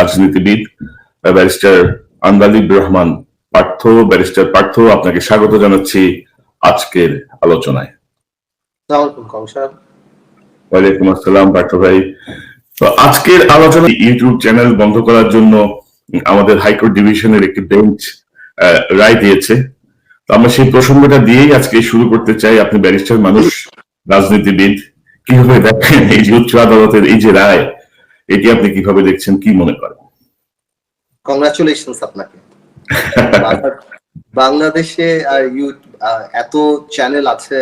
রাজনীতিবিদ barrister Andalib Rahman Partha barrister Partha আপনাকে স্বাগত জানাচ্ছি আজকের আলোচনায়। ওয়ালাইকুম আসসালাম পার্থ ভাই। তো আজকের আলোচনা ইউটিউব চ্যানেল বন্ধ করার জন্য আমাদের হাইকোর্ট ডিভিশনের একটি বেঞ্চ রায় দিয়েছে। তো আমরা সেই প্রসঙ্গটা দিয়েই আজকে শুরু করতে চাই। আপনি ব্যারিস্টার মানুষ রাজনীতিবিদ কীভাবে দেখেন এই যে উচ্চ আদালতের এই যে রায় এটি আপনি কীভাবে দেখছেন, কি মনে করেন? কংগ্রাচুলেশনস আপনাকে। বাংলাদেশে এত চ্যানেল আছে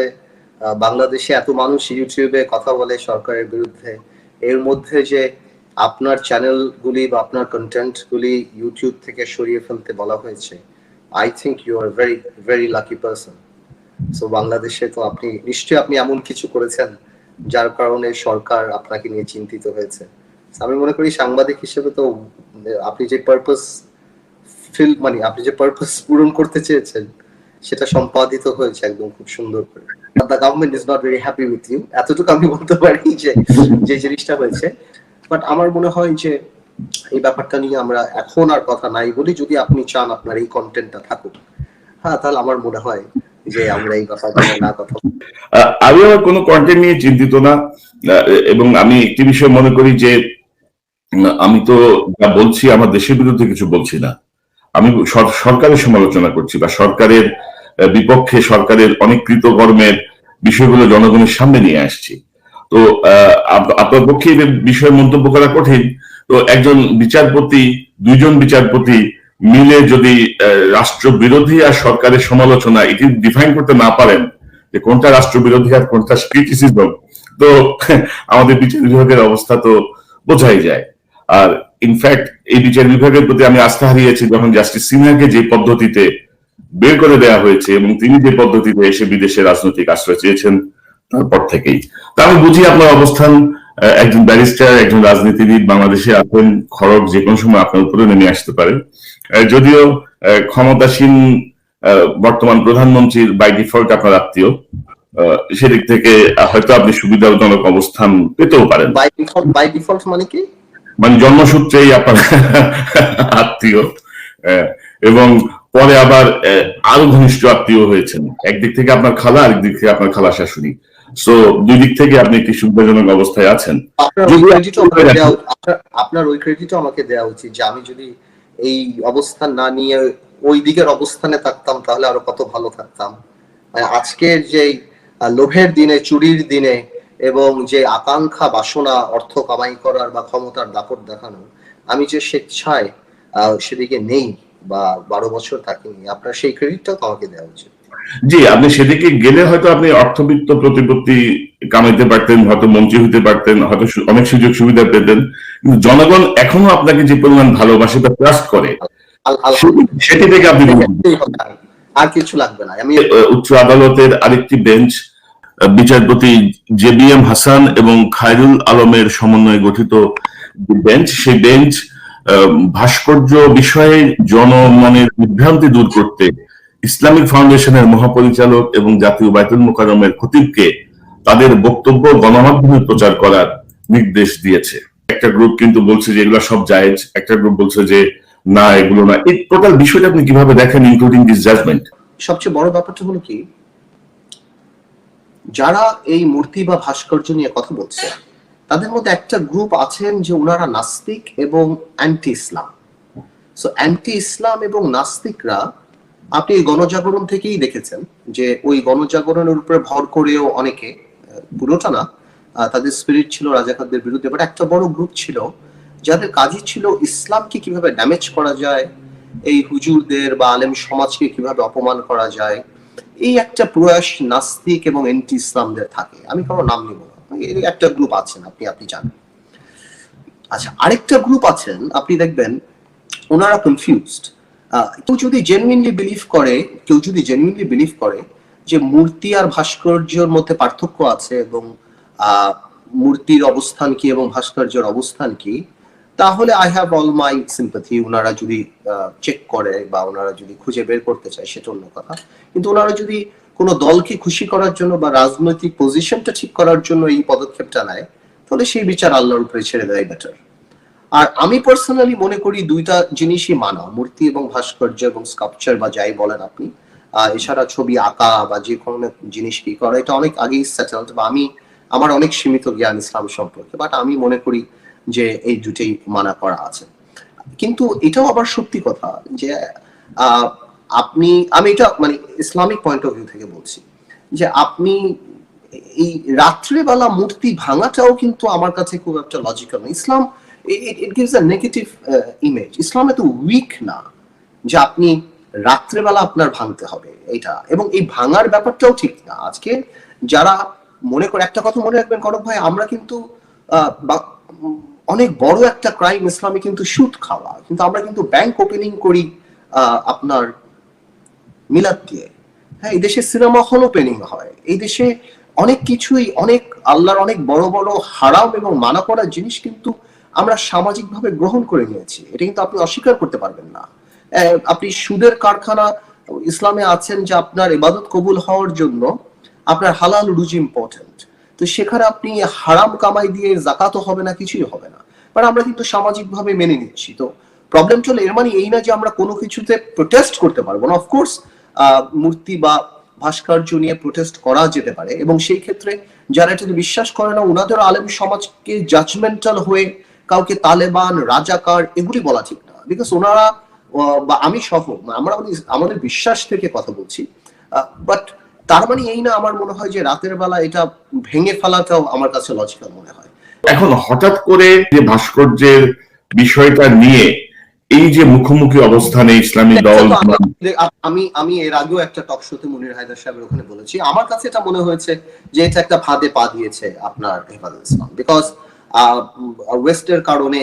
বাংলাদেশে এত মানুষ ইউটিউবে কথা বলে সরকারের বিরুদ্ধে। এর মধ্যে যে আপনার চ্যানেলগুলি বা আপনার কন্টেন্ট গুলি ইউটিউব থেকে সরিয়ে ফেলতে বলা হয়েছে I think you are very very lucky person so বাংলাদেশে তো আপনি, নিশ্চয়ই আপনি এমন কিছু করেছেন যার কারণে সরকার আপনাকে নিয়ে চিন্তিত হয়েছে। আমি মনে করি সাংবাদিক হিসেবে তো, আপনি যে পারপাস ফিল মানে আপনি যে পারপাস পূরণ করতে চেয়েছেন, সেটা সম্পাদিত হয়েছে একদম খুব সুন্দর করে। The government is not very happy with you এতটুকু আমি বলতে পারি যে যে জিনিসটা হয়েছে। বাট আমার মনে হয় যে, এই ব্যাপারটা নিয়ে আমরা এখন আর কথা নাই বলি। যদি আপনি চান আপনার এই কন্টেন্টটা থাকুক। হ্যাঁ তাহলে আমার মনে হয় যে আমরা এই কথা নিয়ে না কথা আমি আমার কোনো কন্টেন্ট নিয়ে চিন্তিত না। এবং আমি একটি বিষয় মনে করি যে আমি তো যা বলছি আমার দেশের বিরুদ্ধে কিছু বলছি না। আমি সরকারের সমালোচনা করছি বা সরকারের বিপক্ষে সরকারের অনেক কৃতকর্মের বিষয়গুলো জনগণের সামনে নিয়ে আসছি। তো আপনার পক্ষে এই বিষয়ে মন্তব্য করা কঠিন। তো একজন বিচারপতি দুইজন বিচারপতি মিলে যদি আহ, রাষ্ট্রবিরোধী আর সরকারের সমালোচনা এটি ডিফাইন করতে না পারেন যে কোনটা রাষ্ট্রবিরোধী আর কোনটা ক্রিটিসিজম তো আমাদের বিচার বিভাগের অবস্থা তো বোঝাই যায়। আর ইনফ্যাক্ট এই বিচার বিভাগের প্রতি আমি আস্থা হারিয়েছি যখন জাস্টিস সিনহাকে যে পদ্ধতিতে বের করে দেওয়া হয়েছে এবং তিনি যে পদ্ধতিতে এসে বিদেশে রাজনৈতিক আশ্রয় চেয়েছেন তারপর থেকেই। তা আমি বুঝি আপনার অবস্থান একজন ব্যারিস্টার, একজন রাজনীতিবিদ বাংলাদেশে আছেন, খড়গ যে কোনো সময় আপনার উপরে নেমে আসতে পারে। যদিও ক্ষমতাসীন বর্তমান প্রধানমন্ত্রীর বাই ডিফল্ট আপনার আত্মীয় সেদিক থেকে হয়তো আপনি সুবিধাজনক অবস্থান পেতেও পারেন। বাই ডিফল্ট বাই ডিফল্ট মানে কি? মানে জন্মসূত্রেই আপনার আত্মীয় এবং পরে আবার আরও ঘনিষ্ঠ আত্মীয় হয়েছেন। একদিক থেকে আপনার খালা আরেক দিক থেকে আপনার খালা শাশুড়ি। সো দুই দিক থেকে আপনি একটি সুবিধাজনক অবস্থায় আছেন। আপনার ওই ক্রেডিটও আমাকে দেওয়া উচিত যে আমি যদি এই অবস্থান না নিয়ে ওই দিকের অবস্থানে থাকতাম তাহলে আরও কত ভালো থাকতাম। আজকের যে লোভের দিনে চুরির দিনে এবং যে আকাঙ্ক্ষা বাসনা অর্থ কামাই করার বা ক্ষমতার দাপট দেখানো আমি যে স্বেচ্ছায় সেদিকে নেই বা বারো বছর থাকিনি আপনার সেই ক্রেডিটটাও তো আমাকে দেওয়া উচিত জি আপনি সেদিকে গেলে হয়তো আপনি অর্থবিত্ত প্রতিপত্তি কামাইতে পারতেন হয়তো মন্ত্রী হতে পারতেন হয়তো অনেক সুযোগ সুবিধা পেতেন কিন্তু জনগণ এখনও আপনাকে যে পরিমাণ ভালোবাসে বা ট্রাস্ট করে সেটি- থেকে আপনি আর। কিছু লাগবে না আমি উচ্চ আদালতের আরেকটি বেঞ্চ বিচারপতি জে বি এম হাসান এবং খায়রুল আলমের সমন্বয়ে গঠিত বেঞ্চ, সেই বেঞ্চ ভাস্কর্য বিষয়ে জনমনের বিভ্রান্তি দূর করতে ইসলামিক ফাউন্ডেশনের মহাপরিচালক এবং জাতীয় বাইতুল মোকারমের খতিবকে তাদের বক্তব্য গণমাধ্যমে প্রচার করার নির্দেশ দিয়েছে। একটা গ্রুপ কিন্তু বলছে যে এগুলো সব জায়েজ, একটা গ্রুপ বলছে যে না, এগুলো না। এই টোটাল বিষয়টা আপনি কীভাবে দেখেন ইনক্লুডিং দিস জাজমেন্ট সবচেয়ে বড় ব্যাপারটা হলো কি যারা এই মূর্তি বা ভাস্কর্য নিয়ে কথা বলছে, তাদের মধ্যে একটা গ্রুপ আছেন যে ওনারা নাস্তিক এবং anti Islam so anti Islam এবং নাস্তিকরা, আপনি গণজাগরণ থেকেই দেখেছেন যে ওই গণজাগরণের উপরে ভর করেও অনেকে পুরোটা না তাদের স্পিরিট ছিল রাজাকারদের বিরুদ্ধে বাট একটা বড় গ্রুপ ছিল যাদের কাজই ছিল ইসলামকে কীভাবে ড্যামেজ করা যায়, এই হুজুরদের বা আলেম সমাজকে কীভাবে অপমান করা যায় এই একটা প্রয়াস নাস্তিক এবং এন্টি ইসলামদের থাকে। আমি কারও নাম নিব এর একটা গ্রুপ আছেন, আপনি আপনি জানেন। আচ্ছা আরেকটা গ্রুপ আছেন, আপনি দেখবেন, ওনারা কনফিউজড কেউ যদি জেনুইনলি বিলিভ করে, কেউ যদি জেনুইনলি বিলিভ করে যে মূর্তি আর ভাস্কর্যের মধ্যে পার্থক্য আছে এবং মূর্তির অবস্থান কি এবং ভাস্কর্যের অবস্থান কি তাহলে I have all my sympathy ওনারা যদি চেক করে বা ওনারা যদি খুঁজে বের করতে চায়, সেটা অন্য কথা। কিন্তু ওনারা যদি কোনো দলকে খুশি করার জন্য বা রাজনৈতিক পজিশনটা ঠিক করার জন্য এই পদক্ষেপটা নেয়, তাহলে সেই বিচার আল্লাহর উপরে ছেড়ে দেয় বেটার আর আমি পার্সোনালি মনে করি দুইটা জিনিসই মানা, মূর্তি এবং ভাস্কর্য এবং স্কাল্পচার বা যাই বলেন আপনি। এছাড়া ছবি আঁকা বা যে কোনো জিনিস কি করা, এটা অনেক আগেই সেটেলড বা আমি, আমার অনেক সীমিত জ্ঞান ইসলাম সম্পর্কে। বাট আমি মনে করি যে এই দুটেই মানা করা আছে। কিন্তু এটাও আবার সত্যি কথা যে আপনি, আমি এটা মানে ইসলামিক পয়েন্ট অফ ভিউ থেকে বলছি যে, আপনি এই রাত্রেবেলা মূর্তি ভাঙাটাও কিন্তু আমার কাছে খুব একটা লজিক্যাল না। Islam it gives a negative image Islam এত উইক না যে আপনি রাত্রেবেলা আপনার ভাঙতে হবে এটা এবং এই ভাঙার ব্যাপারটাও ঠিক না। আজকে যারা মনে করে, একটা কথা মনে রাখবেন কনক ভাই, আমরা কিন্তু অনেক বড় একটা ক্রাইম ইসলামে কিন্তু সুদ খাওয়া। কিন্তু আমরা কিন্তু ব্যাংক ওপেনিং করি আপনার মিলাদ দিয়ে। হ্যাঁ এই দেশে সিনেমা হল ওপেনিং হয়। এই দেশে অনেক কিছুই, অনেক আল্লাহর অনেক বড় বড় হারাম এবং মানা করা জিনিস কিন্তু আমরা সামাজিকভাবে গ্রহণ করে নিয়েছি। এটা কিন্তু আপনি অস্বীকার করতে পারবেন না। আপনি সুদের কারখানা ইসলামে আছেন যে আপনার ইবাদত কবুল হওয়ার জন্য আপনার হালাল রুজি ইম্পর্টেন্ট তো সেখানে আপনি হারাম কামাই দিয়ে জাকাতও হবে না, কিছুই হবে না। বাট আমরা কিন্তু সামাজিকভাবে মেনে নিচ্ছি। তো প্রবলেম চলে, এর মানে এই না যে আমরা কোনো কিছুতে প্রোটেস্ট করতে পারব না। অফকোর্স মূর্তি বা ভাস্কর্য নিয়ে প্রোটেস্ট করা যেতে পারে এবং সেই ক্ষেত্রে যারা এটাতে বিশ্বাস করে না ওনাদের আলেম সমাজকে জাজমেন্টাল হয়ে কাউকে তালেবান, রাজাকার এগুলি বলা ঠিক না। বিকজ ওনারা বা আমি সহ, আমরা আমাদের- আমাদের বিশ্বাস থেকে কথা বলছি। বাট তার মানে এই না আমার মনে হয় যে রাতের বেলা এটা ভেঙে ফেলাটাও আমার কাছে লজিক্যাল মনে হয়। এখন হঠাৎ করে যে ভাস্কর্যের বিষয়টা নিয়ে এই যে মুখোমুখি অবস্থানে ইসলামী দল আমি- আমি এর আগেও একটা টক শোতে মুনির হায়দার সাহেবের ওখানে বলেছি। আমার কাছে এটা মনে হয়েছে যে এটা একটা ফাঁদে পা দিয়েছে আপনার হেফাজত ইসলাম। বিকজ ওয়েস্টের কারণে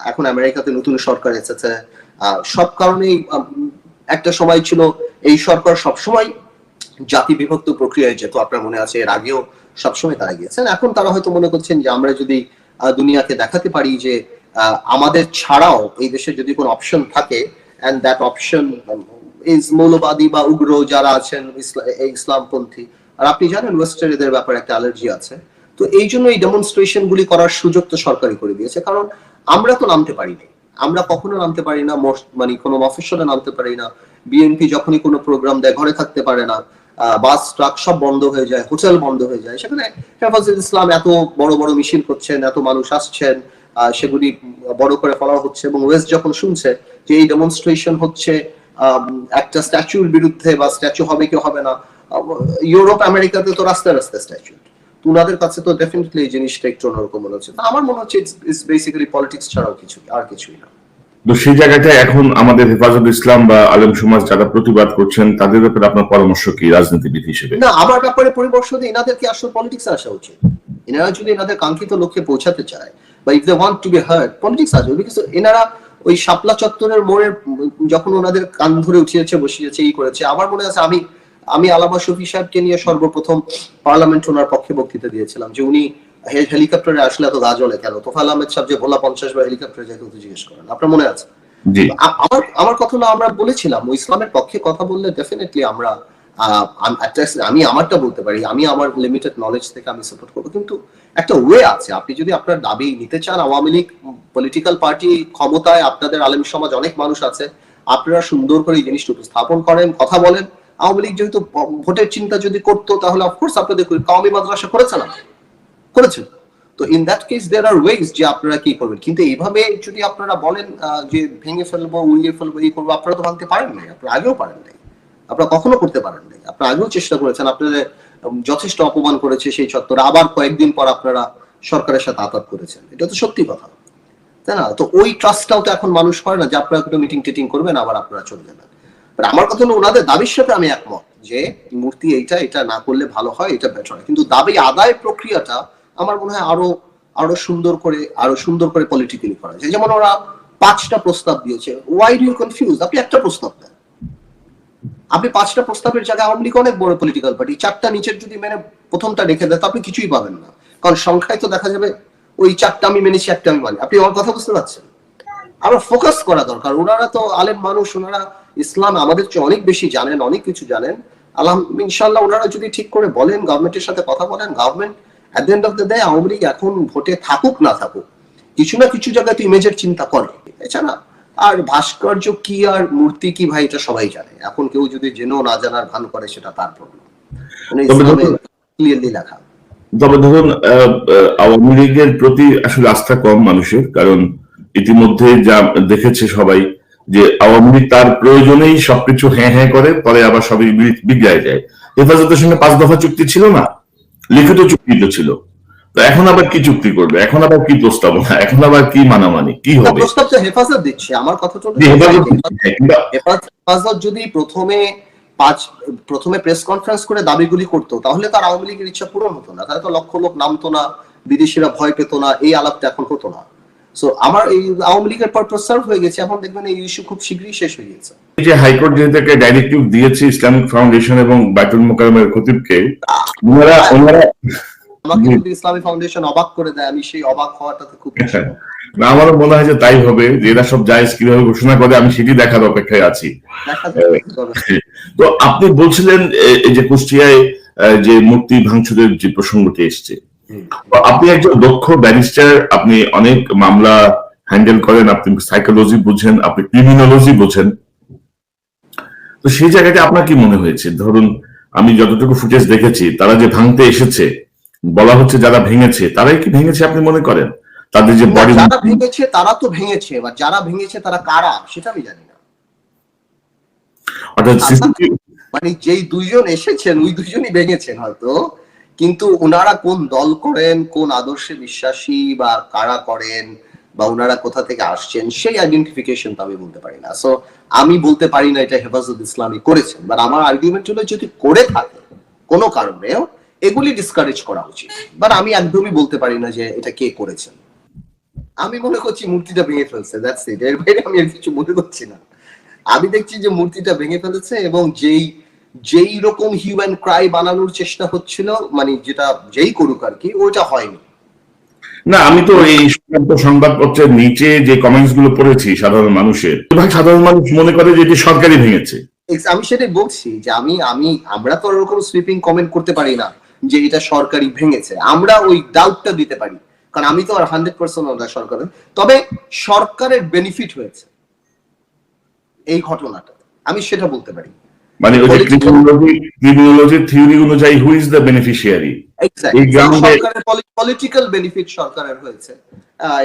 এখন আমেরিকাতে নতুন সরকার এসেছে। সব কারণেই একটা সময় ছিল এই সরকার সবসময় জাতি বিভক্ত প্রক্রিয়ায় যেত আপনার মনে আছে, এর আগেও সবসময় তারা গিয়েছেন, এখন তারা হয়তো মনে করছেন যে আমরা যদি দুনিয়াকে দেখাতে পারি যে আমাদের ছাড়াও এই দেশে যদি কোনো অপশন থাকে অ্যান্ড দ্যাট অপশন ইজ মৌলবাদী বা উগ্র যারা আছেন ইসলামপন্থী। আর আপনি জানেন ওয়েস্টার এদের ব্যাপারে একটা অ্যালার্জি আছে। তো এই জন্য এই ডেমনস্ট্রেশন গুলি করার সুযোগ তো সরকারই করে দিয়েছে। কারণ আমরা তো নামতে পারিনি। আমরা কখনো নামতে পারি না মানে কোনো মফসলে নামতে পারি না। বিএনপি যখনই কোনো প্রোগ্রাম দেয়, ঘরে থাকতে পারে না। বাস, ট্রাক সব বন্ধ হয়ে যায়, হোটেল বন্ধ হয়ে যায়। সেখানে হেফাজত ইসলাম এত বড় বড় মিছিল করছেন, এত মানুষ আসছেন সেগুলি বড় করে ফলা হচ্ছে এবং ওয়েস্ট যখন শুনছে যে এই ডেমনস্ট্রেশন হচ্ছে একটা স্ট্যাচুর বিরুদ্ধে বা স্ট্যাচু হবে কি হবে না ইউরোপ, আমেরিকাতে তো রাস্তায় রাস্তায় স্ট্যাচু ওনাদের কাছে তো ডেফিনেটলি এই জিনিসটা একটু অন্যরকম মনে হচ্ছে। আমার মনে হচ্ছে ইটস বেসিক্যালি পলিটিক্স ছাড়াও কিছু, আর কিছুই না। তো সেই জায়গাটায় এখন আমাদের হেফাজত ইসলাম বা আলেম সমাজ যারা প্রতিবাদ করছেন, তাদের ব্যাপারে আপনার পরামর্শ কি রাজনীতিবিদ হিসেবে? না, আমার ব্যাপারে পরিবর্ষ দিয়ে এনাদেরকে আসলে পলিটিক্স আসা উচিত। এনারা যদি এনাদের কাঙ্ক্ষিত লক্ষ্যে পৌঁছাতে চায়, বা if they want to be hard politics আসবে বিকজ এনারা ওই শাপলা চত্বরের মোড়ের, যখন ওনাদের কান ধরে উঠিয়েছে, বসিয়েছে এই করেছে, আমার মনে আছে আমি আমি আলামা শফি সাহেবকে নিয়ে সর্বপ্রথম পার্লামেন্ট ওনার পক্ষে বক্তৃতা দিয়েছিলাম যে উনি হেলিকপ্টারে আসলে এত গা জ্বলে কেন? তোফাল আহমেদ সাহেব যে ভোলা পঞ্চাশ বার হেলিকপ্টারে যেতে হতো জিজ্ঞেস করেন। আপনার মনে আছে? আমার আমার কথা হলো আমরা বলেছিলাম ইসলামের পক্ষে কথা বললে ডেফিনেটলি আমরা আম- আমারটা বলতে পারি আমি আমার লিমিটেড নলেজ থেকে আমি সাপোর্ট করব। কিন্তু একটা ওয়ে আছে আপনি যদি আপনার দাবি নিতে চান আওয়ামী লীগ পলিটিক্যাল পার্টি ক্ষমতায় আপনাদের আলেম সমাজ অনেক মানুষ আছে আপনারা সুন্দর করে এই জিনিসটা উপস্থাপন করেন কথা বলেন। আওয়ামী লীগ যেহেতু ভোটের চিন্তা যদি করতো তাহলে অফকোর্স আপনাদের কওমি মাদ্রাসা করেছে না। করেছেন। তো in that case there are ways যে আপনারা কি করবেন। কিন্তু এইভাবে যদি আপনারা বলেন যে ভেঙে ফেলব, উড়িয়ে ফেলব, এই করব, আপনারা তো ভাঙতে পারেন নাই, আপনারা আগেও পারেন নাই। আপনারা কখনো করতে পারেন নাই। আপনারা আগেও চেষ্টা করেছেন, আপনাদের যথেষ্ট অপমান করেছে সেই চত্বরে আবার কয়েকদিন পর আপনারা সরকারের সাথে আতাত করেছেন। এটা তো সত্যি কথা। তাই না? তো ওই ট্রাস্টটাও তো এখন মানুষ করে না যে আপনারা একটু মিটিং টিটিং করবেন, আবার আপনারা চলে যাবেন। আমার কথা হলো ওনাদের দাবির সাথে আমি একমত যে, মূর্তি এইটা, এটা না করলে ভালো হয়, এটা বেটার কিন্তু দাবি আদায় প্রক্রিয়াটা আমার মনে হয় আরও আরও সুন্দর করে, আরও সুন্দর করে পলিটিক্যালি করা যায়। যেমন ওরা পাঁচটা প্রস্তাব দিয়েছে। ওয়াই ডু কনফিউজ আপনি একটা প্রস্তাব দেন। আপনি পাঁচটা প্রস্তাবের জায়গায় আওয়ামী লীগ অনেক বড় পলিটিক্যাল পার্টি চারটা নিচের যদি মেনে প্রথমটা রেখে দেয়, তো আপনি কিছুই পাবেন না। কারণ সংখ্যায় তো দেখা যাবে, ওই চারটা আমি মেনেছি, একটা আমি মানি। আপনি আমার কথা বুঝতে পারছেন? আমরা ফোকাস করা দরকার। ওনারা তো আলেম মানুষ, ওনারা ইসলাম আমাদের চেয়ে অনেক বেশি জানেন, অনেক কিছু জানেন। আলহাম ইনশাল্লাহ ওনারা যদি ঠিক করে বলেন গভর্নমেন্টের সাথে কথা বলেন government at the end of the day Awami League এখন ভোটে থাকুক না থাকুক কিছু না কিছু জায়গায় তো ইমেজের চিন্তা করে। এছাড়া আর ভাস্কর্য কি আর মূর্তি কি ভাই এটা সবাই জানে। এখন কেউ যদি জেনেও না জানার ভান করে সেটা তার প্রবলেম ক্লিয়ারলি লেখা। তবে ধরুন আওয়ামী লীগের প্রতি আসলে আস্থা কম মানুষের কারণ ইতিমধ্যে যা দেখেছে সবাই যে আওয়ামী লীগ তার প্রয়োজনেই সবকিছু হ্যাঁ হ্যাঁ করে পরে আবার সবই বিগড়ায় যায়। হেফাজতের সঙ্গে পাঁচ দফা চুক্তি ছিল না? লিখিত চুক্তি তো ছিল। তো এখন আবার কি চুক্তি করবে? এখন আবার কি প্রস্তাবনা এখন আবার কি মানামানি? কি হবে? প্রস্তাব তো হেফাজত দিচ্ছে আমার কথা তো হেফাজত হেফাজত হেফাজত যদি প্রথমে পাঁচ প্রথমে প্রেস কনফারেন্স করে দাবিগুলি করতো তাহলে তার আওয়ামী লীগের ইচ্ছা পূরণ হতো না তাহলে তো লক্ষ লোক নামতো না বিদেশিরা ভয় পেত না এই আলাপটা এখন হতো না। সো আমার এই আওয়ামী লীগের পারপাস সার্ভ হয়ে গেছে এখন দেখবেন এই ইস্যু খুব শীঘ্রই শেষ হয়ে গেছে। এই যে হাইকোর্ট যেহেতু একটা ডাইরেক্টিভ দিয়েছে ইসলামিক ফাউন্ডেশন এবং বাইতুল মোকারমের খতিবকে ওনারা ওনারা আমাকে যদি ইসলামী ফাউন্ডেশন অবাক করে দেয় আমি সেই অবাক হওয়াটাতে খুব না, আমারও মনে হয় যে তাই হবে যে এরা সব জায়েজ কীভাবে ঘোষণা করে আমি সেটি দেখার অপেক্ষায় আছি। তো আপনি বলছিলেন এই যে কুষ্টিয়ায় যে মূর্তি ভাঙচুরের যে প্রসঙ্গটি এসছে আপনি একজন দক্ষ ব্যারিস্টার আপনি অনেক মামলা হ্যান্ডেল করেন আপনি সাইকোলজি বুঝেন আপনি ক্রিমিনোলজি বুঝেন। তো সেই জায়গাতে আপনার কি মনে হয়েছে? ধরুন আমি যতটুকু ফুটেজ দেখেছি তারা যে ভাঙতে এসেছে বলা হচ্ছে যারা ভেঙেছে তারাই কি ভেঙেছে আপনি মনে করেন? তাদের যে বডি যারা ভেঙেছে তারা তো ভেঙেছে এবার যারা ভেঙেছে তারা কারা? সেটা আমি জানি না। অর্থাৎ মানে যেই দুইজন এসেছেন ওই দুইজনই ভেঙেছেন হয়তো। কিন্তু ওনারা কোন দল করেন, কোন আদর্শে বিশ্বাসী বা কারা করেন বা ওনারা কোথা থেকে আসছেন, সেই আইডেন্টিফিকেশন তো আমি বলতে পারি না। সো আমি বলতে পারি না এটা হেফাজত ইসলামী করেছেন বাট আমার আর্গুমেন্ট হলো যদি করে থাকে, কোনো কারণেও, এগুলি ডিসকারেজ করা উচিত। বাট আমি একদমই বলতে পারি না যে এটা কে করেছেন। আমি মনে করছি মূর্তিটা ভেঙে ফেলছে দ্যাটস ইট এর বাইরে আমি আর কিছু মনে করছি না। আমি দেখছি যে মূর্তিটা ভেঙে ফেলেছে এবং যেই যেই রকম হিউম্যান ক্রাই বানানোর চেষ্টা হচ্ছিল মানে যেটা যেই করুক আর কি ওটা হয়নি। না আমি তো এই সংবাদপত্রের নিচে যে কমেন্টসগুলো পড়েছি সাধারণ মানুষের সাধারণ মানুষ মনে করে যে এটি সরকারি ভেঙেছে। আমি সেটাই বলছি যে আমি আমি আমরা তো ওরকম সুইপিং কমেন্ট করতে পারি না যে এটা সরকারি ভেঙেছে। আমরা ওই ডাউটটা দিতে পারি। কারণ আমি তো আর হান্ড্রেড পার্সেন্ট ওটা সরকারের। তবে সরকারের বেনিফিট হয়েছে। এই ঘটনাটা। আমি সেটা বলতে পারি। মানে ওই যে ক্রিমিনোলজি ক্রিমিনোলজির থিওরি অনুযায়ী হু ইজ দ্য বেনিফিশিয়ারি এই সরকারের পলিটিক্যাল বেনিফিট সরকারের হয়েছে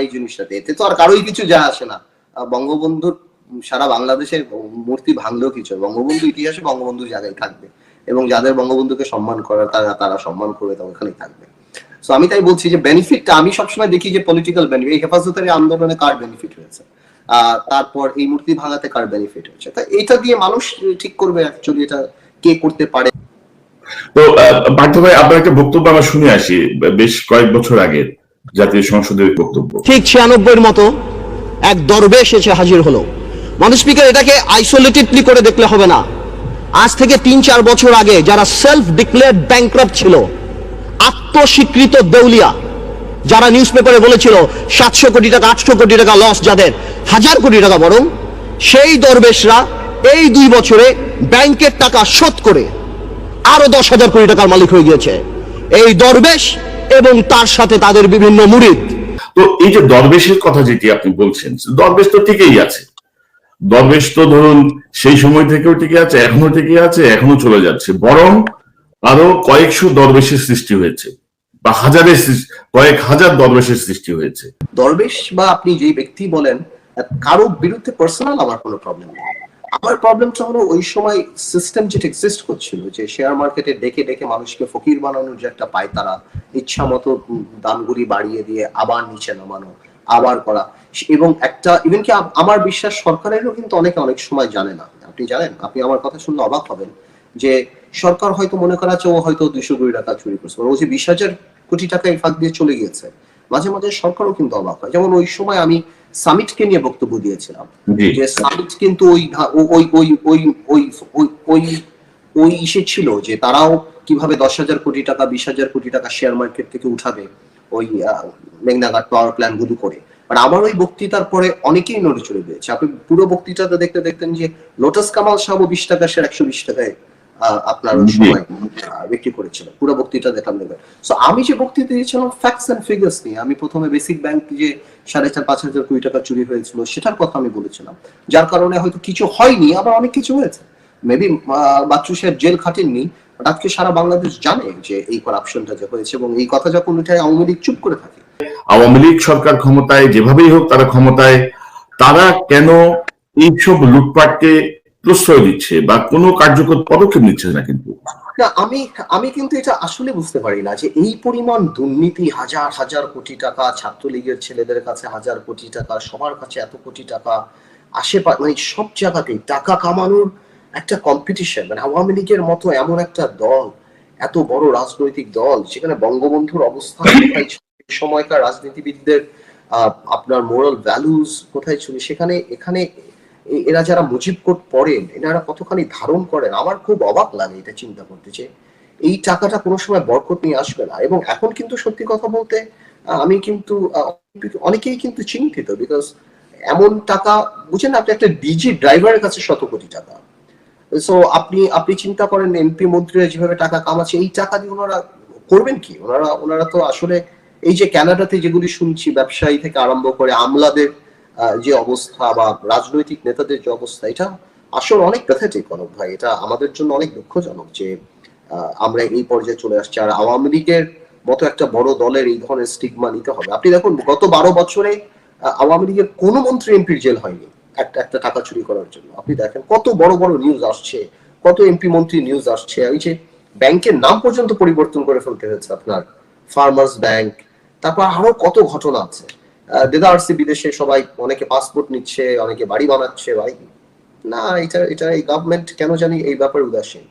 এই জিনিসটাতে। এতে তো আর কারোই কিছু যা আসে না। বঙ্গবন্ধুর সারা বাংলাদেশের মূর্তি ভাঙলেও কিছু। বঙ্গবন্ধু ইতিহাসে বঙ্গবন্ধু জায়গায় থাকবে এবং যাদের বঙ্গবন্ধুকে সম্মান করার তারা তারা সম্মান করবে তা ওখানেই থাকবে। সো আমি তাই বলছি যে বেনিফিটটা আমি সবসময় দেখি যে পলিটিক্যাল বেনিফিট এই হেফাজতের আন্দোলনে কার বেনিফিট হয়েছে? তারপর এই মূর্তি ভাঙাতে কার বেনিফিট হয়েছে? তা এটা দিয়ে মানুষ ঠিক করবে অ্যাকচুয়ালি এটা কে করতে পারে? তো আহ, পার্থ ভাই আপনার একটা বক্তব্য আমরা শুনে আসি বেশ কয়েক বছর আগের জাতীয় সংসদের বক্তব্য। ঠিক ছিয়ানব্বইয়ের মতো এক দরবেশ এসে হাজির হলো। মানুষ স্পিকার এটাকে আইসোলেটেডলি করে দেখলে হবে না। আজ থেকে তিন চার বছর আগে যারা সেলফ ডিক্লেয়ার্ড ব্যাংক্রাপ্ট ছিল আত্মস্বীকৃত দেউলিয়া যারা নিউজ পেপারে বলেছিল, সাতশো কোটি টাকা, আটশো কোটি টাকা লস যাদের, হাজার কোটি টাকা বরং, সেই দরবেশরা এই দুই বছরে ব্যাংকের টাকা শোধ করে আরও দশ হাজার কোটি টাকার মালিক হয়ে গিয়েছে। এই দরবেশ এবং তার সাথে তাদের বিভিন্ন মুরিদ। তো এই যে দরবেশের কথা যেটি আপনি বলছেন, দরবেশ তো ঠিকই আছে। দরবেশ তো ধরুন সেই সময় থেকেও টিকে আছে, এখনও টিকে আছে, এখনও চলে যাচ্ছে। বরং আরও কয়েকশো দরবেশের সৃষ্টি হয়েছে। বা হাজারের কয়েক হাজার দরবেশের সৃষ্টি হয়েছে। দরবেশ বা আপনি যেই ব্যক্তি বলেন কারও বিরুদ্ধে পার্সোনাল আমার কোনো প্রবলেম নেই। আমার প্রবলেমটা হলো ওই সময় সিস্টেম যেটা এক্সিস্ট করছিল, যে শেয়ার মার্কেটে ডেকে ডেকে মানুষকে ফকির বানানোর যে একটা পায় তারা ইচ্ছা মতো দামগুলি বাড়িয়ে দিয়ে আবার নিচে নামানো, আবার করা। এবং একটা ইভেন কি আমার বিশ্বাস সরকারেরও কিন্তু অনেকে অনেক সময় জানে না। আপনি জানেন, আপনি আমার কথা শুনলে অবাক হবেন যে সরকার হয়তো মনে করা আছে ও হয়তো দুইশো কোটি টাকা চুরি করছে। ও যে বিশ হাজার কোটি টাকা এই ফাঁক দিয়ে চলে গিয়েছে। মাঝে মাঝে সরকারও কিন্তু অবাক হয়। যেমন ওই সময় আমি সামিটকে নিয়ে বক্তব্য দিয়েছিলাম যে সামিট কিন্তু ওই ওই ওই ওই ওই ওই ওই ইসে ছিল যে তারাও কীভাবে দশ হাজার কোটি টাকা বিশ হাজার কোটি টাকা শেয়ার মার্কেট থেকে উঠাবে ওই মেঘনাঘাট পাওয়ার প্ল্যানগুলো করে। আর আমার ওই বক্তৃতার পরে অনেকেই নড়ে চড়ে দিয়েছে আপনি পুরো বক্তৃতাটা দেখতে দেখতেন যে লোটাস কামাল সাহেব বিশ টাকা শেয়ার একশো বিশ টাকায় আপনার সময় বিক্রি করেছিল পুরো বক্তৃতা দেখলাম দেখবেন সো আমি যে বক্তৃতা দিয়েছিলাম ফ্যাক্টস এন্ড ফিগার্স নিয়ে আমি প্রথমে বেসিক ব্যাংক যে সাড়ে চার পাঁচ হাজার কোটি টাকা চুরি হয়েছিল সেটার কথা আমি বলেছিলাম। যার কারণে হয়তো কিছু হয়নি আবার অনেক কিছু হয়েছে। মেবি বাচ্চু সাহেব জেল খাটেননি বাট আজকে সারা বাংলাদেশ জানে যে এই করাপশনটা যে হয়েছে এবং এই কথা যখন উঠে আওয়ামী লীগ চুপ করে থাকে। আওয়ামী লীগ সরকার ক্ষমতায় যেভাবেই হোক তারা ক্ষমতায় তারা কেন এইসব লুটপাটকে প্রশ্রয় দিচ্ছে বা কোনো কার্যকর পদক্ষেপ নিচ্ছে না কিন্তু। আমি আমি কিন্তু এটা আসলে বুঝতে পারি না যে এই পরিমাণ দুর্নীতি হাজার হাজার কোটি টাকা ছাত্রলীগের ছেলেদের কাছে, হাজার কোটি টাকা, সবার কাছে এত কোটি টাকা আশেপাশে মানে সব জায়গাতেই টাকা কামানোর একটা কম্পিটিশন মানে আওয়ামী লীগের মতো এমন একটা দল, এত বড় রাজনৈতিক দল সেখানে বঙ্গবন্ধুর অবস্থান সময়কার রাজনীতিবিদদের আপনার মোরাল ভ্যালুজ কোথায় ছিল, সেখানে, এখানে এরা যারা মুজিব কোড পড়েন, এনারা কতখানি ধারণ করেন? আমার খুব অবাক লাগে এটা চিন্তা করতে যে এই টাকাটা কোনো সময় বরকত নিয়ে আসবে না। এবং এখন কিন্তু সত্যি কথা বলতে আমি কিন্তু অনেকেই কিন্তু চিন্তিত বিকজ এমন টাকা, বুঝেন আপনি একটা ডিজি ড্রাইভারের কাছে শত কোটি টাকা। সো আপনি আপনি চিন্তা করেন এমপি মন্ত্রীরা যেভাবে টাকা কামাচ্ছে, এই টাকা দিয়ে ওনারা করবেন কি? ওনারা ওনারা তো আসলে এই যে কানাডাতে যেগুলি শুনছি, ব্যবসায়ী থেকে আরম্ভ করে আমলাদের যে অবস্থা বা রাজনৈতিক নেতাদের যে অবস্থা, এটা আসলে অনেক প্যাথেটিক অনেক ভাই। এটা আমাদের জন্য অনেক দুঃখজনক যে আমরা এই পর্যায়ে চলে আসছি। আর আওয়ামী লীগের মতো একটা বড় দলের এই ধরনের স্টিগমা নিতে হবে। আপনি দেখুন, গত বারো বছরে আওয়ামী লীগের কোনো মন্ত্রী এমপির জেল হয়নি একটা একটা টাকা চুরি করার জন্য। আপনি দেখেন কত বড় বড় নিউজ আসছে, কত এমপি মন্ত্রী নিউজ আসছে। ওই যে ব্যাংকের নাম পর্যন্ত পরিবর্তন করে ফেলতে হয়েছে আপনার। ফার্মার্স ব্যাংক তারপর আরও কত ঘটনা আছে। দেদারসি বিদেশে সবাই অনেকে পাসপোর্ট নিচ্ছে অনেকে বাড়ি বানাচ্ছে ভাই। না এটা এটা এই গভর্নমেন্ট কেন জানি এই ব্যাপারে উদাসীন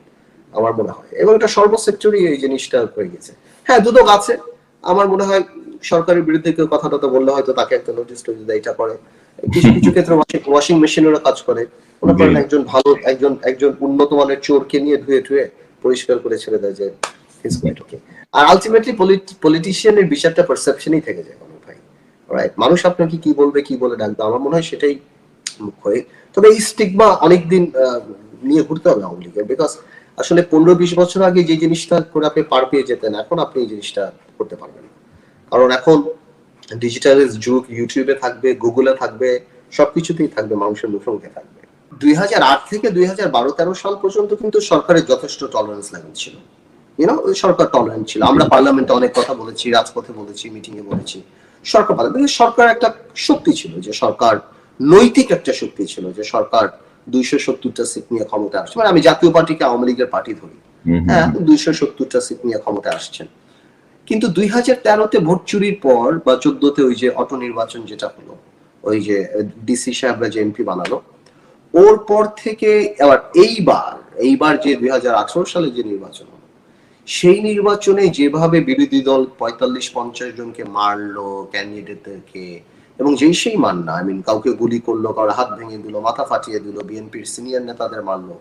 আমার মনে হয়। এবং এটা সর্বসেক্টরই এই জিনিসটা হয়ে গেছে। হ্যাঁ দুদক আছে। আমার মনে হয় সরকারের বিরুদ্ধে কেউ কথা টথা বললে হয়তো তাকে একটা নোটিশ টোটিস দেয় এটা করে। কিছু কিছু ক্ষেত্রে ওয়াশিং মেশিনেরও কাজ করে। মনে করেন একজন ভালো একজন একজন উন্নত মানের চোরকে নিয়ে ধুয়ে ধুয়ে পরিষ্কার করে ছেড়ে দেয় যে. আর আলটিমেটলি পলিটিশিয়ানের বিচারটা পারসেপশনই থেকে যায়। রাইট মানুষ আপনাকে কি বলবে, কি বলে ডাকবে? আমার মনে হয় সেটাই মুখ্য। তবে এই স্টিগমা অনেকদিন নিয়ে ঘুরতে হবে আওয়ামী লীগের বিকজ আসলে পনেরো বিশ বছর আগে যে জিনিসটা করে আপনি পার পেয়ে যেতেন, এখন আপনি এই জিনিসটা করতে পারবেন কারণ এখন ডিজিটাল যুগ ইউটিউবে থাকবে গুগলে থাকবে, সবকিছুতেই থাকবে, মানুষের মুখে মুখে থাকবে। দুই হাজার আট থেকে দুই হাজার বারো তেরো সাল পর্যন্ত কিন্তু সরকারের যথেষ্ট টলারেন্স লেভেল ছিল। সরকার টলারেন্ট ছিল। আমরা পার্লামেন্টে অনেক কথা বলেছি, রাজপথে বলেছি মিটিং বলেছি। সরকার পারে কিন্তু সরকার একটা শক্তি ছিল যে সরকার নৈতিক একটা শক্তি ছিল যে সরকার দুইশো সত্তরটা সিট নিয়ে ক্ষমতা আসছে। মানে আমি জাতীয় পার্টিকে আওয়ামী লীগের পার্টি ধরি। হ্যাঁ দুইশো সত্তরটা সিট নিয়ে ক্ষমতা আসছেন। কিন্তু দুই হাজার তেরোতে ভোট চুরির পর বা চোদ্দতে ওই যে অটো নির্বাচন যেটা হলো ওই যে ডিসি সাহেবরা যে এমপি বানালো ওর পর থেকে আবার এইবার এইবার যে দুই হাজার আঠারো সালে যে নির্বাচন সেই নির্বাচনে যেভাবে বিরোধী দল পঁয়তাল্লিশ পঞ্চাশ জনকে মারলো ক্যান্ডিডেটদেরকে, এবং যেই সেই মান না আই মিন কাউকে গুলি করল কারোর হাত ভেঙে দিল, মাথা ফাটিয়ে দিল, বিএনপির সিনিয়র নেতাদের মারলো,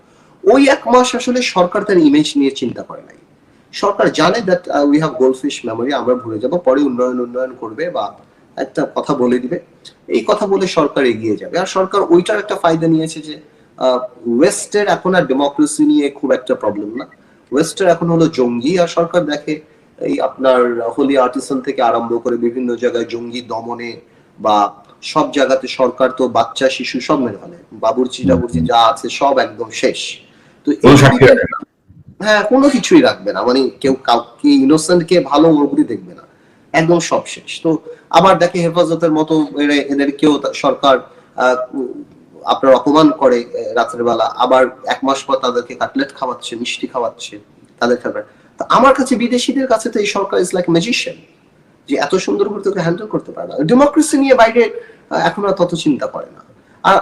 ওই এক মাস আসলে সরকার তার ইমেজ নিয়ে চিন্তা করে নাই। সরকার জানে that we have goldfish memory আমরা ভুলে যাব, পরে উন্নয়ন উন্নয়ন করবে বা একটা কথা বলে দিবে, এই কথা বলে সরকার এগিয়ে যাবে। আর সরকার ওইটার একটা ফায়দা নিয়েছে যে ওয়েস্টের এখন আর ডেমোক্রেসি নিয়ে খুব একটা প্রবলেম না। ওয়েস্টের এখন হলো জঙ্গি আর সরকার দেখে এই আপনার হোলি আর্টিসান থেকে আরম্ভ করে বিভিন্ন জায়গায় জঙ্গি দমনে বা সব জায়গাতে সরকার তো বাচ্চা শিশু সব মেরে ফেলে। বাবুর্চি টাবুর্চি যা আছে সব একদম শেষ। তো। হ্যাঁ কোনো কিছুই রাখবে না। মানে কেউ কাউকে ইনোসেন্ট কে ভালো অগ্নি দেখবে না। একদম সব শেষ। তো আবার দেখে হেফাজতের মতো এদেরকেও সরকার আপনার অপমান করে রাতের বেলা। আবার এক মাস পর তাদেরকে কাটলেট খাওয়াচ্ছে, মিষ্টি খাওয়াচ্ছে, তাদের খাবার তো আমার কাছে বিদেশিদের কাছে তো এই সরকার ইজ লাইক ম্যাজিশিয়ান যে এত সুন্দর করে তোকে হ্যান্ডেল করতে পারে না। ডেমোক্রেসি নিয়ে বাইরে এখন আর তত চিন্তা করে না। আর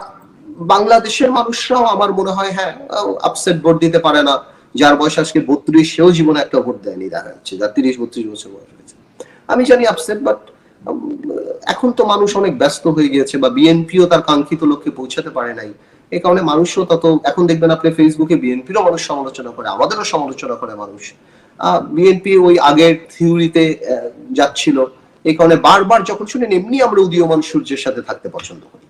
বাংলাদেশের মানুষরাও আমার মনে হয় হ্যাঁ আপসেট ভোট দিতে পারে না। যার বয়স আজকে বত্রিশ, সেও জীবনে একটা ভোট দেয়নি, দেখা যাচ্ছে। যার তিরিশ, বত্রিশ বছর বয়স হয়েছে। আমি জানি আপসেট বাট এখন তো মানুষ অনেক ব্যস্ত হয়ে গিয়েছে বা বিএনপিও তার কাঙ্ক্ষিত লক্ষ্যে পৌঁছাতে পারে নাই। এই কারণে মানুষও তত, এখন দেখবেন আপনি ফেসবুকে বিএনপিরও মানুষ সমালোচনা করে, আমাদেরও সমালোচনা করে মানুষ। বিএনপি ওই আগের থিওরিতে যাচ্ছিল। এই কারণে বারবার যখন শুনেন, এমনি আমরা উদীয়মান সূর্যের সাথে থাকতে পছন্দ করি।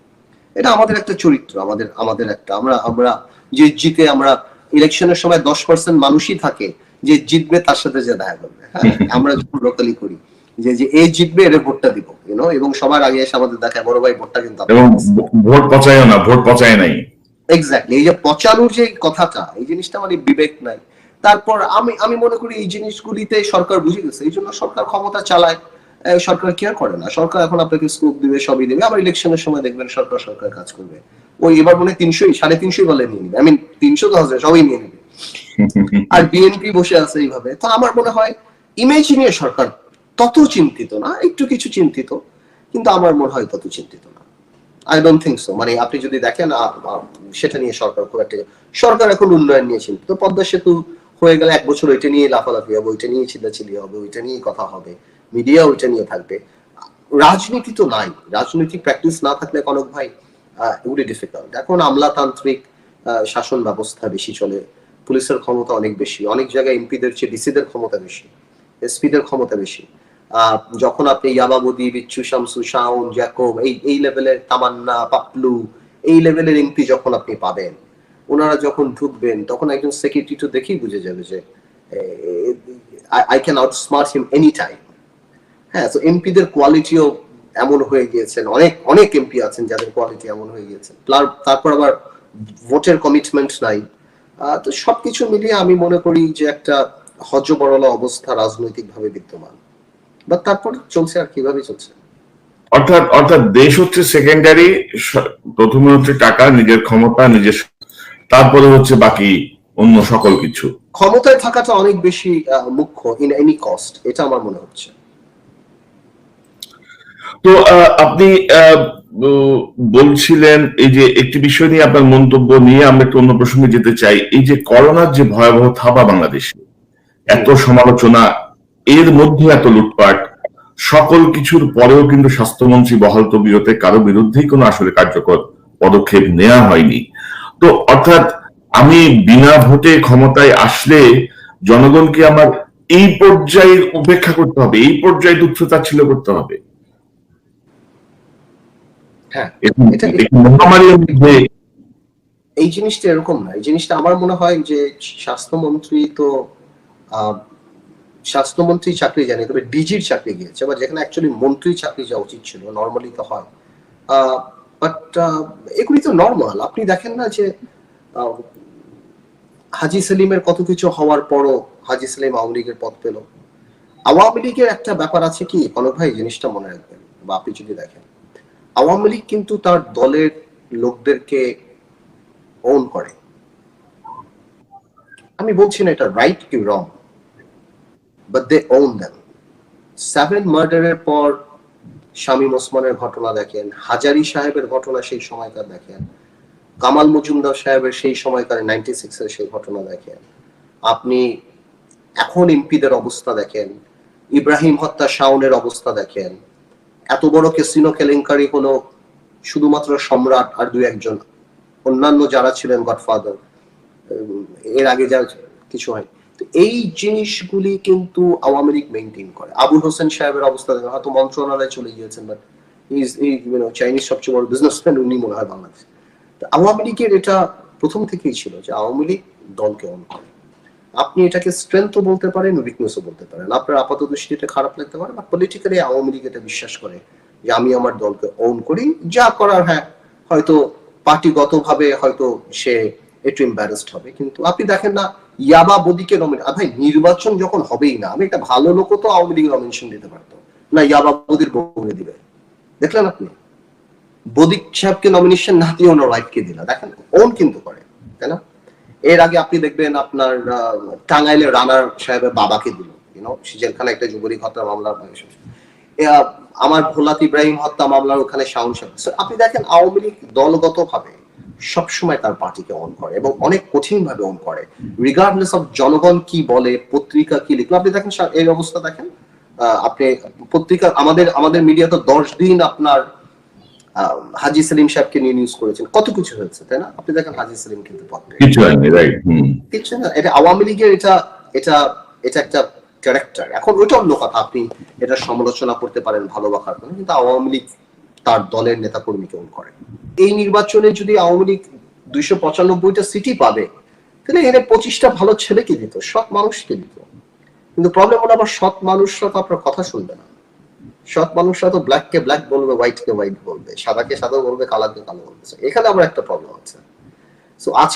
এটা আমাদের একটা চরিত্র, আমাদের আমাদের একটা, আমরা আমরা যে জিতে আমরা ইলেকশনের সময় দশ পার্সেন্ট মানুষই থাকে, যে জিতবে তার সাথে যে দেখা করবে। হ্যাঁ আমরা যখন লোকালি করি যে যে এই জিতবে এর ভোটটা দিব ইউনো এবং সবার আগে এসে আমাদের দেখায় বড় ভাই ভোটটা কিন্তু এবং ভোট পচায়ও না ভোট পচায় নাই। এক্স্যাক্টলি এই যে পচানোর যে কথাটা এই জিনিসটা মানে বিবেক নাই। তারপর আমি আমি মনে করি এই জিনিসগুলিতে সরকার বুঝে গেছে এই জন্য সরকার ক্ষমতা চালায়। সরকার কেয়ার করে না। সরকার এখন আপনাকে স্কোপ দিবে সবই দেবে। আবার ইলেকশনের সময় দেখবেন সরকার সরকার কাজ করবে। ওই এবার মনে হয় তিনশোই সাড়ে তিনশোই বলে নিয়ে নিবে। আই মিন তিনশো তো হবে সবাই নিয়ে নিবে। আর বিএনপি বসে আছে এইভাবে। তো আমার মনে হয় ইমেজ নিয়ে সরকার তত চিন্তিত না, একটু কিছু চিন্তিত, কিন্তু আমার মনে হয় তত চিন্তিত না। আই ডোন্ট থিঙ্ক সো মানে আপনি যদি দেখেন সেটা নিয়ে সরকার খুব একটা সরকার এখন উন্নয়ন নিয়ে চিন্তিত। পদ্মা সেতু হয়ে গেলে এক বছর ওইটা নিয়ে লাফালাফি হবে, ওইটা নিয়ে চিল্লাচিল্লি হবে, ওইটা নিয়ে কথা হবে মিডিয়া ওইটা নিয়ে থাকবে। রাজনীতি তো নাই। রাজনৈতিক প্র্যাকটিস না থাকলে কনক ভাই এগুলি ডিফিকাল্ট এখন আমলাতান্ত্রিক শাসন ব্যবস্থা বেশি চলে। পুলিশের ক্ষমতা অনেক বেশি। অনেক জায়গায় এমপিদের চেয়ে ডিসিদের ক্ষমতা বেশি। এসপিদের ক্ষমতা বেশি। যখন আপনি ইয়াবাবদি বিচ্ছু শামসু শাওন জ্যাকব, এই এই লেভেলের তামান্না, পাপলু, এই লেভেলের এমপি যখন আপনি পাবেন ওনারা যখন ঢুকবেন, তখন একজন সেক্রেটারি তো দেখেই বুঝে যাবে যে I can outsmart him any time হ্যাঁ তো এমপিদের কোয়ালিটিও এমন হয়ে গিয়েছেন, অনেক অনেক এমপি আছেন যাদের কোয়ালিটি এমন হয়ে গিয়েছে। তারপর আবার ভোটের কমিটমেন্ট নাই। তো সবকিছু মিলিয়ে আমি মনে করি যে একটা হজবরলা অবস্থা রাজনৈতিক ভাবে বিদ্যমান। বা তারপর চলছে আর কীভাবে চলছে? অর্থাৎ অর্থাৎ দেশ হচ্ছে সেকেন্ডারি প্রথমে হচ্ছে টাকা নিজের ক্ষমতা নিজের তারপরে হচ্ছে বাকি অন্য সকল কিছু। ক্ষমতায় থাকাটা অনেক বেশি মুখ্য ইন এনি কস্ট এটা আমার মনে হচ্ছে। তো আপনি বলছিলেন এই যে একটি বিষয় নিয়ে আপনার মন্তব্য নিয়ে আমরা একটু অন্য প্রসঙ্গে যেতে চাই। এই যে করোনার যে ভয়াবহ থাবা বাংলাদেশে এত সমালোচনা এর মধ্যে এত লুটপাট সকল কিছুর পরেও কিন্তু স্বাস্থ্যমন্ত্রী বহাল তবিয়তে কারও বিরুদ্ধেই কোনো আসলে কার্যকর পদক্ষেপ নেওয়া হয়নি। তো অর্থাৎ আমি বিনা ভোটে ক্ষমতায় আসলে জনগণকে আমার এই পর্যায়ে উপেক্ষা করতে হবে এই পর্যায়ে তুচ্ছতাচ্ছিল্য করতে হবে। হ্যাঁ এই জিনিসটা এরকম না এই জিনিসটা আমার মনে হয় যে স্বাস্থ্যমন্ত্রী তো আহ, স্বাস্থ্যমন্ত্রী চাকরি জানি, তবে ডিজির চাকরি গিয়েছে বা যেখানে অ্যাকচুয়ালি মন্ত্রী চাকরি যাওয়া উচিত ছিল নর্মালি তো হয়। বাট এগুলি তো নর্মাল আপনি দেখেন না যে হাজি সেলিমের কত কিছু হওয়ার পরও হাজি সেলিম আওয়ামী লীগের পদ পেল। আওয়ামী লীগের একটা ব্যাপার আছে কি, কনক ভাই, জিনিসটা মনে রাখবেন, বা আপনি যদি দেখেন। আওয়ামী লীগ কিন্তু তার দলের লোকদেরকে ওন করে। আমি বলছি না এটা রাইট কি wrong but they own them seven মার্ডারের পর শামীম ওসমানের ঘটনা দেখেন, হাজারি সাহেবের ঘটনা সেই সময়কার দেখেন, কামাল মজুমদার সাহেবের সেই সময়কার নাইনটি সিক্স এর সেই ঘটনা দেখেন। আপনি এখন এমপিদের অবস্থা দেখেন, ইব্রাহিম হত্যা শাওনের অবস্থা দেখেন। এত বড় কেসিনো কেলেঙ্কারি হলো শুধুমাত্র সম্রাট আর দুই একজন। অন্যান্য যারা ছিলেন গডফাদার এর আগে যা কিছু হয় এই জিনিসগুলি কিন্তু আওয়ামী লীগ মেনটেন করে। আবুল হোসেন সাহেবের অবস্থা, হয়তো মন্ত্রণালয়ে চলে গিয়েছেন বাট ইজ চাইনিজ সবচেয়ে বড় বিজনেসম্যান উনি মনে হয় বাংলাদেশ। আওয়ামী লীগের এটা প্রথম থেকেই ছিল যে আওয়ামী লীগ দলকে অন করে। আপনি এটাকে স্ট্রেংথও বলতে পারেন উইকনেসও বলতে পারেন। আপনার আপাত দৃষ্টিতে খারাপ লাগতে পারে বাট পলিটিক্যালি আওয়ামী লীগ এটা বিশ্বাস করে যে আমি আমার দলকে অন করি, যা করার হ্যাঁ হয়তো পার্টিগতভাবে হয়তো সে একটু এম্বারেসড হবে। কিন্তু আপনি দেখেন না ইয়াবা বদিকে নমিনেট ভাই নির্বাচন যখন হবেই না আমি একটা ভালো লোকও তো আওয়ামী লীগ নমিনেশন দিতে পারতো না ইয়াবা বদির বউরে দিবে। দেখলেন আপনি? বদিক সাহেবকে নমিনেশন না দিয়ে ওনার ওয়াইফকে দিল। দেখেন ওন কিন্তু করে তাই না? এর আগে আপনি দেখবেন আপনার আহ, টাঙ্গাইলে রানার সাহেবের বাবাকে দিল। ইউনো একটা যুবলী হত্যা মামলার আমার ভোলাত ইব্রাহিম হত্যা মামলার ওখানে শাউন সাহেব আপনি দেখেন আওয়ামী লীগ দলগত ভাবে সবসময় তার পার্টিকে অন করে এবং অনেক কঠিন ভাবে অন করে। রিগার্ডলেস অফ জনগণ কি বলে পত্রিকা কি লিখলো আপনি দেখেন এই অবস্থা দেখেন। আপনি পত্রিকা আমাদের আমাদের মিডিয়া তো দশ দিন আপনার হাজি সেলিম সাহেবকে নিয়ে নিউজ করেছেন। কত কিছু হয়েছে তাই না? আপনি দেখেন হাজি সেলিম কিন্তু কিছু হয়নি রাইট হম। না এটা আওয়ামী লীগের এটা এটা এটা একটা ক্যারেক্টার এখন ওইটা অন্য কথা আপনি এটা সমালোচনা করতে পারেন ভালো বা খারাপ কিন্তু আওয়ামী লীগ তার দলের নেতা কর্মীকে ওন করে। এই নির্বাচনে যদি আওয়ামী লীগ দুইশো পঁচানব্বইটা সিটি পাবে, তাহলে এর পঁচিশটা ভালো ছেলেকে দিত, সৎ মানুষকে দিত। কিন্তু প্রবলেম হলো আবার সৎ মানুষরা তো আপনার কথা শুনবে না। সৎ মানুষরা তো ব্ল্যাক কে ব্ল্যাক বলবে হোয়াইট কে হোয়াইট বলবে সাদা কে সাদা বলবে কালাকে কালো বলবে। এখানে আমার একটা প্রবলেম আছে। সো আজ